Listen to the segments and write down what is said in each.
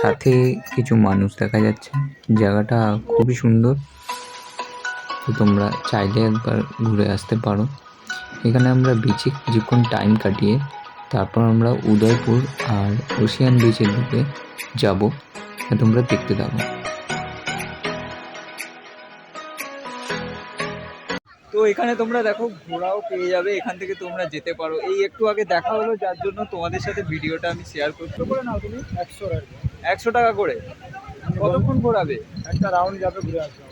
সাথে কিছু মানুষ দেখা যাচ্ছে। জায়গাটা খুবই সুন্দর। তো তোমরা চাইলে একবার ঘুরে আসতে পারো। এখানে আমরা বিচে কিছুক্ষণ টাইম কাটিয়ে তারপর আমরা উদয়পুর আর ওশিয়ান বিচের দিকে যাব। তোমরা দেখতে থাকো। তো এখানে তোমরা দেখো ঘোড়াও পেয়ে যাবে। এখান থেকে তোমরা যেতে পারো। এই একটু আগে দেখা হলো যার জন্য তোমাদের সাথে ভিডিওটা আমি শেয়ার করতে করে নাও তুমি একশো একশো টাকা করে। কতক্ষণ ঘোরাবে? একটা রাউন্ড যাবে ঘুরে আসবে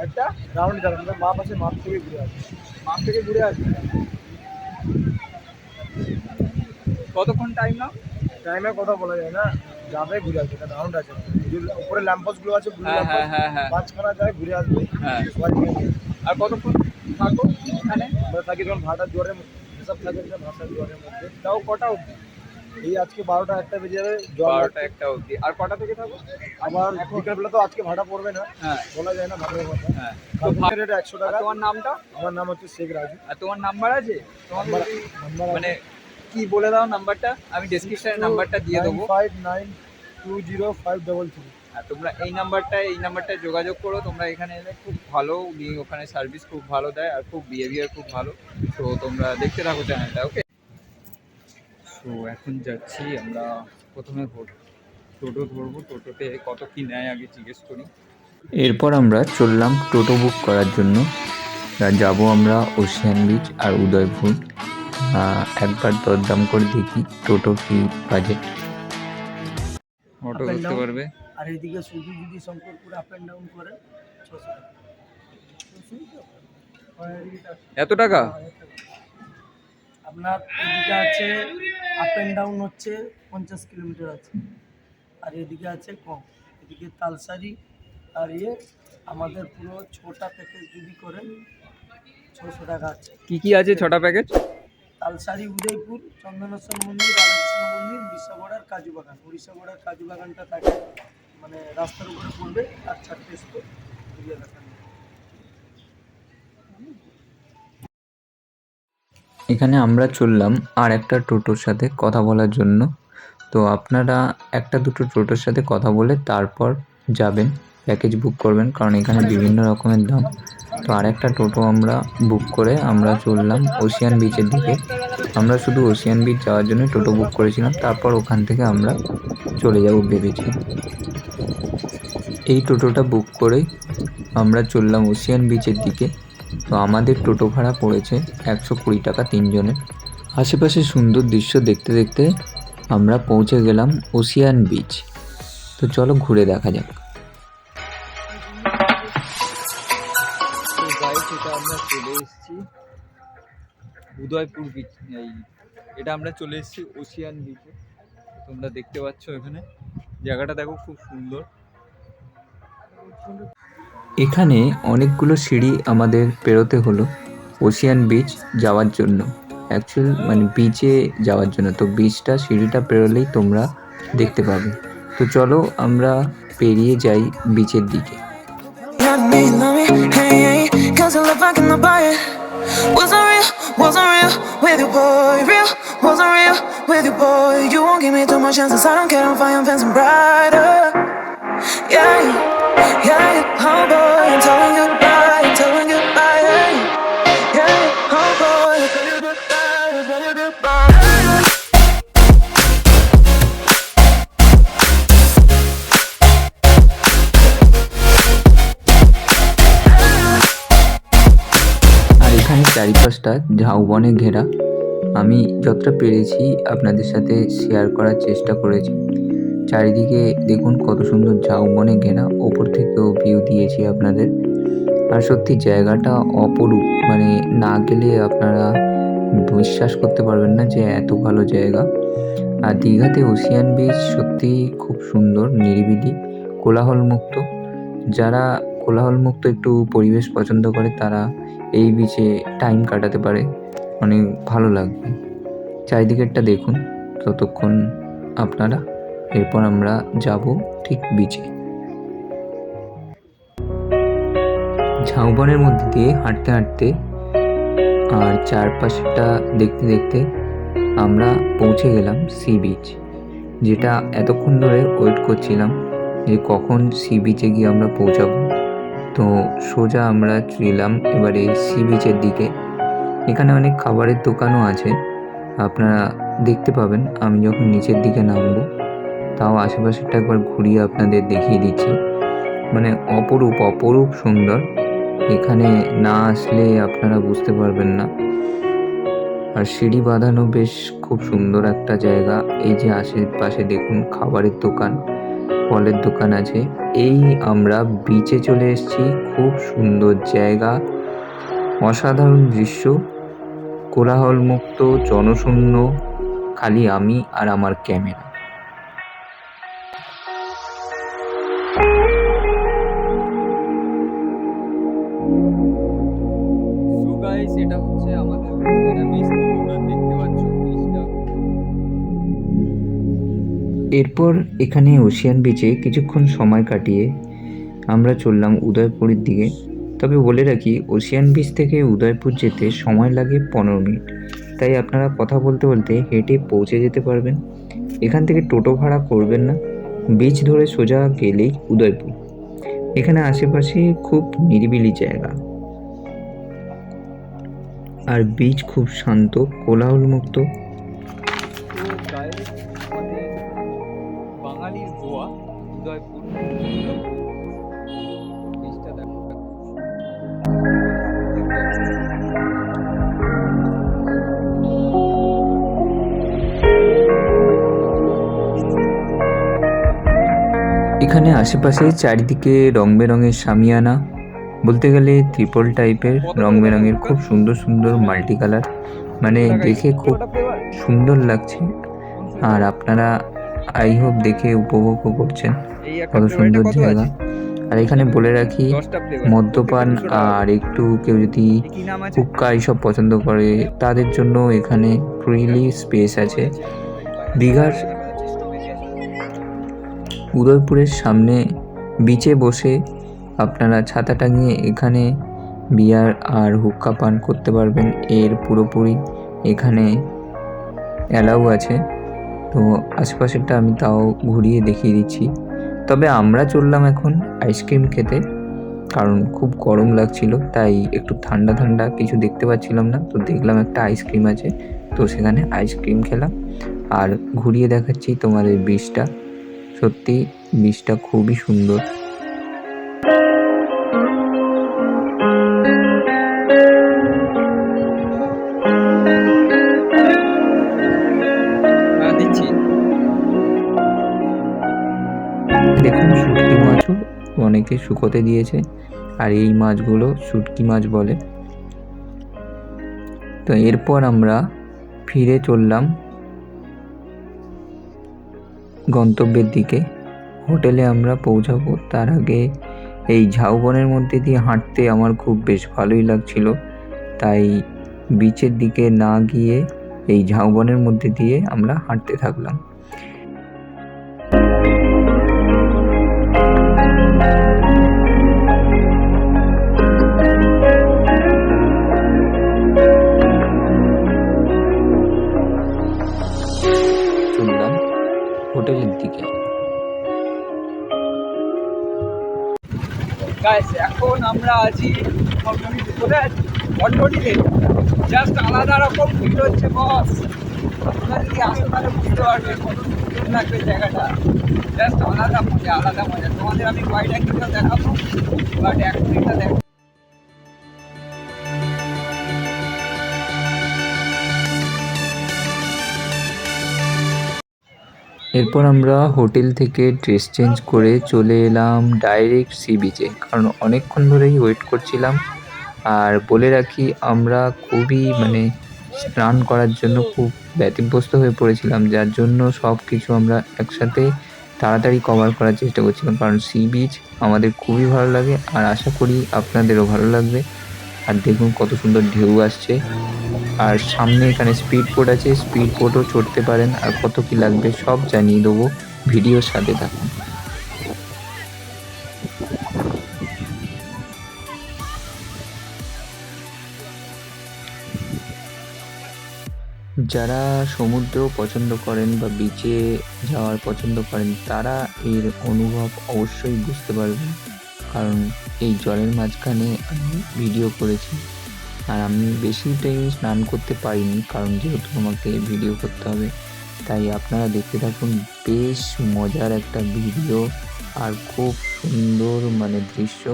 একটা? রাউন্ড যাবে মাপ আছে মাপ থেকে ঘুরে আসবে। মাঠ থেকে ঘুরে আসবে? কতক্ষণ টাইম নাও? টাইমে কথা বলা যায় না। যাবে ঘুরে আসবে। একটা রাউন্ড আছে উপরে ল্যাম্পোস্টগুলো আছে ব্লু হ্যাঁ হ্যাঁ হ্যাঁ হ্যাঁ। পাঁচখানা যায় ঘুরে আসবে। হ্যাঁ। আর কতক্ষণ থাকো এখানে? থাকি যখন ভাটার জোয়ারের হিসাব থাকে ভাষার জোয়ারের মধ্যে। তাও কটা অবধি? এই আজকে বারোটা একটা বেজে যাবে বারোটা একটা অবধি। আর কটা থেকে থাকো? আবার বিকেল বেলা তো আজকে ভাড়া পড়বে না। হ্যাঁ। বলা যায় না ভাড়ার কথা। হ্যাঁ। তো একশো আর টাকা তোমার নামটা? আমার নাম হচ্ছে শেখ রাজু। আর তোমার নাম্বার আছে? তোমার মানে কি বলে দাও নাম্বারটা? আমি ডেসক্রিপশনে নাম্বারটা দিয়ে দেবো। Five nine two zero five double three. আর তোমরা এই এই যোগাযোগ করো। তোমরা এখানে এলে খুব ভালো উনি ওখানে সার্ভিস খুব ভালো দেয় আর খুব বিহেভিয়ার খুব ভালো। তো তোমরা দেখতে থাকো চ্যানেলটা ওকে তো এখন যাচ্ছি আমরা প্রথমে টোটো ধরবো টোটোতে কত কি নেয় আগে জিজ্ঞেস করি। এরপর আমরা চললাম টোটো বুক করার জন্য। যাব আমরা ওশিয়ান বিচ আর উদয়পুর। একবার দরদাম করে দেখি টোটো কি বাজেট অটো down? পারবে। আর এদিকে শুধু যদি শঙ্করপুর আপ অ্যান্ড ডাউন করে ছশো টাকা। এত টাকা? আপনার এদিকে আছে আপ অ্যান্ড ডাউন হচ্ছে পঞ্চাশ কিলোমিটার আছে। আর এদিকে আছে কম। এদিকে তালসারি আর ইয়ে আমাদের পুরো ছোটা প্যাকেজ যদি করেন ছশো টাকা আছে। কি কি আছে ছটা প্যাকেজ তালসারি উদয়পুর চন্দনেশ্বর মন্দির রাধাকৃষ্ণ মন্দির উড়িষ্যা বর্ডার কাজু বাগান। উড়িষ্যা বর্ডার কাজু বাগানটা থাকে মানে রাস্তার উপরে পড়বে আর চারটে স্টোর এরিয়া দেখানো এখানে আমরা চললাম আর একটা টোটোর সাথে কথা বলার জন্য। তো আপনারা একটা দুটো টোটোর সাথে কথা বলে তারপর যাবেন প্যাকেজ বুক করবেন, কারণ এখানে বিভিন্ন রকমের দাম। তো আর একটা টোটো আমরা বুক করে আমরা চললাম ওশিয়ান বিচের দিকে। আমরা শুধু ওশিয়ান বিচ যাওয়ার জন্য টোটো বুক করেছিলাম, তারপর ওখান থেকে আমরা চলে যাব ভেবেছি। এই টোটোটা বুক করেই আমরা চললাম ওশিয়ান বিচের দিকে। তো আমাদের টোটো ভাড়া পড়েছে একশো কুড়ি টাকা তিনজনের। আশেপাশে সুন্দর দৃশ্য দেখতে দেখতে আমরা পৌঁছে গেলাম ওশিয়ান বিচ। তো চলো ঘুরে দেখা যাক। আমরা চলে এসেছি উদয়পুর বিচ এটা আমরা চলে এসেছি ওশিয়ান বিচে তোমরা দেখতে পাচ্ছ এখানে। জায়গাটা দেখো খুব সুন্দর। এখানে অনেকগুলো সিঁড়ি আমাদের পেরোতে হলো ওশিয়ান বিচ যাওয়ার জন্য। অ্যাকচুয়াল মানে বিচে যাওয়ার জন্য। তো বিচটা সিঁড়িটা পেরোলেই তোমরা দেখতে পাবে। তো চলো আমরা পেরিয়ে যাই বিচের দিকে। With চারিপাশটা ঝাউবনে ঘেরা। আমি যতটা পেরেছি আপনাদের সাথে শেয়ার করার চেষ্টা করেছি। চারিদিকে দেখুন কত সুন্দর ঝাউবনে ঘেরা। ওপর থেকেও ভিউ দিয়েছি আপনাদের। আর সত্যি জায়গাটা অপরূপ। মানে না গেলে আপনারা বিশ্বাস করতে পারবেন না যে এত ভালো জায়গা। আর দীঘাতে ওশিয়ান বিচ সত্যি খুব সুন্দর, নিরিবিলি, কোলাহলমুক্ত। যারা কোলাহলমুক্ত একটু পরিবেশ পছন্দ করে, তারা এই বিচে টাইম কাটাতে পারে। অনেক ভালো লাগবে। চারিদিকেরটা দেখুন, ততক্ষণ আপনারা এরপর আমরা যাব ঠিক বিচে ঝাউবনের মধ্যে দিয়ে হাঁটতে হাঁটতে আর চারপাশটা দেখতে দেখতে আমরা পৌঁছে গেলাম সি বিচ যেটা এতক্ষণ ধরে ওয়েট করছিলাম যে কখন সি বিচে গিয়ে আমরা পৌঁছাবো। তো সোজা আমরা চলাম এবারে সি বিচের দিকে। এখানে অনেক খাবারের দোকানও আছে, আপনারা দেখতে পাবেন। আমি যখন নিচের দিকে নামবো তাও আশেপাশেরটা একবার ঘুরিয়ে আপনাদের দেখিয়ে দিচ্ছি। মানে অপরূপ অপরূপ সুন্দর। এখানে না আসলে আপনারা বুঝতে পারবেন না। আর সিঁড়ি বাঁধানো বেশ খুব সুন্দর একটা জায়গা। এই যে আশেপাশে দেখুন, খাবারের দোকান, ফলের দোকান আছে। এই আমরা বিচে চলে এসেছি। খুব সুন্দর জায়গা। অসাধারণ দৃশ্য। কোলাহলমুক্ত, জনশূন্য, খালি আমি আর আমার ক্যামেরা। এরপর এখানে ওশিয়ান বিচে কিছুক্ষণ সময় কাটিয়ে আমরা চললাম উদয়পুরের দিকে। তবে বলে রাখি, ওশিয়ান বিচ থেকে উদয়পুর যেতে সময় লাগে পনেরো মিনিট। তাই আপনারা কথা বলতে বলতে হেঁটে পৌঁছে যেতে পারবেন। এখান থেকে টোটো ভাড়া করবেন না। বিচ ধরে সোজা গেলেই উদয়পুর। এখানে আশেপাশে খুব নিরিবিলি জায়গা। আর বিচ খুব শান্ত, কোলাহলমুক্ত। আশেপাশে চারিদিকে রং বেরঙের সামিয়ানা। বলতে গেলে ত্রিপল টাইপের রং বেরঙের খুব সুন্দর সুন্দর মাল্টি কালার মানে দেখে খুব সুন্দর লাগছে। আর আপনারা আই হোপ দেখে উপভোগও করছেন। কত সুন্দর জায়গা। আর এখানে বলে রাখি, মদ্যপান আর একটু কেউ যদি করে। কি নাম এইসব পছন্দ করে, তাদের জন্য এখানে ফ্রিলি স্পেস আছে। দীঘার উদয়পুরের সামনে বিচে বসে আপনারা ছাতা টাঙিয়ে এখানে বিয়ার আর হুক্কা পান করতে পারবেন। এর পুরোপুরি এখানে অ্যালাউ আছে। তো আশেপাশেরটা আমি তাও ঘুরিয়ে দেখিয়ে দিচ্ছি। তবে আমরা চললাম এখন আইসক্রিম খেতে, কারণ খুব গরম লাগছিল, তাই একটু ঠান্ডা ঠান্ডা কিছু দেখতে পাচ্ছিলাম না। তো দেখলাম একটা আইসক্রিম আছে, তো সেখানে আইসক্রিম খেলাম। আর ঘুরিয়ে দেখাচ্ছি তোমাদের বীজটা সত্যি বীজটা খুবই সুন্দর। হ্যাঁ দেখুন শুটকি মাছও অনেকে শুকোতে দিয়েছে আর এই মাছগুলো শুটকি মাছ বলে। তো এরপর আমরা ফিরে চললাম গন্তব্যের দিকে। হোটেলে আমরা পৌঁছাবো। তার আগে এই ঝাউবনের মধ্যে দিয়ে হাঁটতে আমার খুব বেশ ভালোই লাগছিল। তাই বিচের দিকে না গিয়ে এই ঝাউবনের মধ্যে দিয়ে আমরা হাঁটতে থাকলাম। আমরা আছি কোথায় আছি জাস্ট আলাদা রকম ভিড় হচ্ছে বস তোমরা যদি আসো তাহলে বুঝতে পারবে কত সুন্দর লাগবে জায়গাটা। জাস্ট আলাদা মজা আলাদা মজা। তোমাদের আমি কয়টা কিন্তু দেখাবো? বাট এক মিনিটটা দেখো। এরপর আমরা হোটেল থেকে ড্রেস চেঞ্জ করে চলে এলাম ডাইরেক্ট সি বিচে। কারণ অনেকক্ষণ ধরেই ওয়েট করছিলাম। আর বলে রাখি, আমরা খুবই মানে স্নান করার জন্য খুব ব্যতিব্যস্ত হয়ে পড়েছিলাম, যার জন্য সব কিছু আমরা একসাথে তাড়াতাড়ি কভার করার চেষ্টা করছিলাম। কারণ সি বিচ আমাদের খুবই ভালো লাগে, আর আশা করি আপনাদেরও ভালো লাগবে। আর দেখুন কত সুন্দর ঢেউ আসছে। আর সামনে এখানে স্পিড বোট আছে স্পিড বোটও চড়তে পারেন আর কত কি লাগবে সব জানিয়ে দেবো ভিডিওর সাথে থাকুন। যারা সমুদ্র পছন্দ করেন বা বিচে যাওয়ার পছন্দ করেন, তারা এর অনুভব অবশ্যই বুঝতে পারবেন। কারণ এই জলের মাঝখানে আমি ভিডিও করেছি। আর আমি বেশি টাইম স্নান করতে পারিনি, কারণ যেহেতু আমাকে ভিডিও করতে হবে, তাই আপনারা দেখতে থাকুন, বেশ মজার একটা ভিডিও আর খুব সুন্দর মানে দৃশ্য।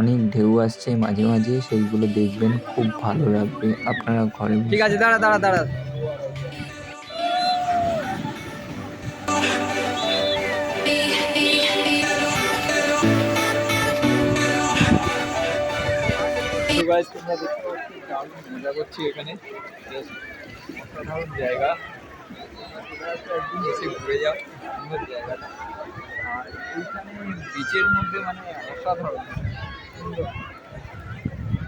অনেক ঢেউ আসছে, মাঝে মাঝে সেইগুলো দেখবেন, খুব ভালো লাগবে। আপনারা ঘরে ঠিক আছে, দাঁড়া দাঁড়া দাঁড়া। Guys, তোমরা দেখতে পাচ্ছ দারুণ মজা করছি এখানে। অসাধারণ জায়গা। একদিন এসে ঘুরে যাও সুন্দর জায়গাটা আর এইখানে বিচের মধ্যে মানে অসাধারণ সুন্দর।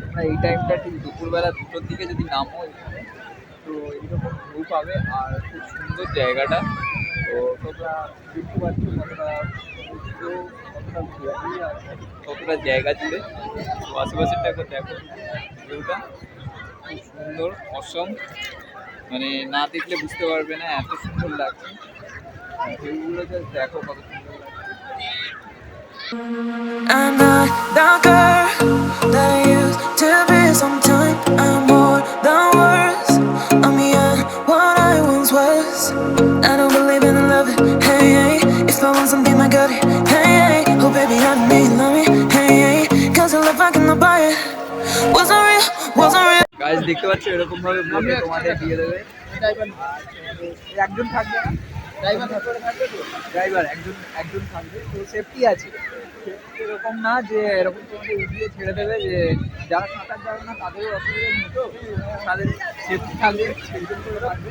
তোমরা এই টাইমটা ঠিক দুপুরবেলা দুটোর দিকে যদি নামো এখানে তো এইরকম ভিউ পাবে। আর খুব সুন্দর জায়গাটা। তো তোমরা দেখতে পাচ্ছ কতটা কতটা জায়গা জুড়ে তো আশেপাশেটা একবার দেখো ভিউটা খুব সুন্দর অসম মানে না দেখলে বুঝতে পারবে না এত সুন্দর লাগছে ভিউগুলো দেখো কত সুন্দর I'm not the girl that I used to be. Sometimes I'm more than words. I'm beyond what I once was. I don't believe in love. Hey, hey. If I want something, I got it. Don't need love me. Hey, hey. Cause I love, I cannot buy it. Wasn't real, wasn't real. গাছ দেখতে পাচ্ছ এরকম ভাবে বলে তোমাদের দিয়ে দেবে একজন থাকবে না ড্রাইভার থাকবে তো ড্রাইভার একজন একজন থাকবে তো সেফটি আছে এরকম না যে এরকম তোমাকে উঠিয়ে ছেড়ে দেবে যে যারা সাঁতার জানে না তাদেরও অসুবিধা নেই তো তাদের সেফটি থাকবে সেইজন করে থাকবে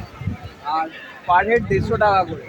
আর পার হেড দেড়শো টাকা করে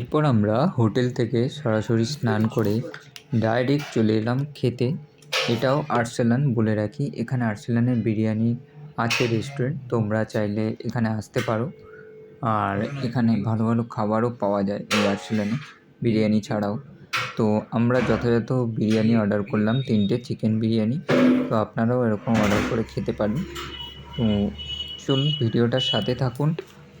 এরপর আমরা হোটেল থেকে সরাসরি স্নান করে ডাইরেক্ট চলে এলাম খেতে। এটাও আর্সেলান বলে রাখি। এখানে আর্সেলানের বিরিয়ানি আছে রেস্টুরেন্ট, তোমরা চাইলে এখানে আসতে পারো। আর এখানে ভালো ভালো খাবারও পাওয়া যায় এই আর্সেলানে বিরিয়ানি ছাড়াও। তো আমরা যথাযথ বিরিয়ানি অর্ডার করলাম, তিনটে চিকেন বিরিয়ানি। তো আপনারাও এরকম অর্ডার করে খেতে পারেন। তো চলুন, ভিডিওটার সাথে থাকুন।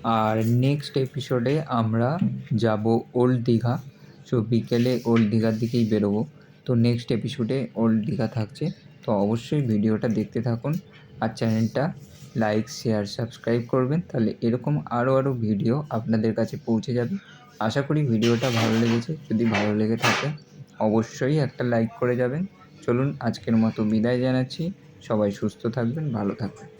আর নেক্সট এপিসোডে আমরা যাব ওল্ড দীঘা সো বিকেলে ওল্ড দীঘার দিকেই বেরোবো। তো নেক্সট এপিসোডে ওল্ড দীঘা থাকছে। তো, অবশ্যই ভিডিওটা দেখতে থাকুন। আর চ্যানেলটা লাইক শেয়ার সাবস্ক্রাইব করবেন। তাহলে এরকম আরও আরও ভিডিও আপনাদের কাছে পৌঁছে যাবে। আশা করি ভিডিওটা ভালো লেগেছে। যদি ভালো লেগে থাকে, অবশ্যই একটা লাইক করে যাবেন। চলুন, আজকের মতো বিদায় জানাচ্ছি। সবাই সুস্থ থাকবেন, ভালো থাকবেন।